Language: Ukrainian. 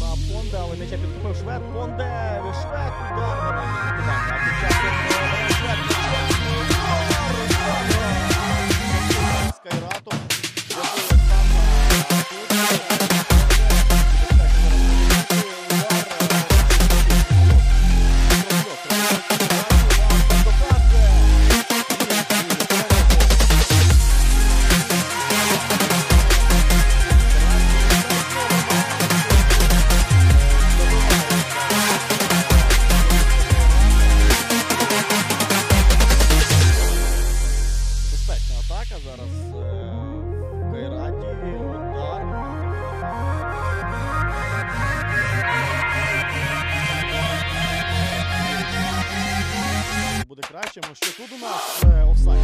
на Понде, але м'яча підхопив Швед. Понде, Швед, удар. Е, Буде краще, що тут у нас е, офсайд.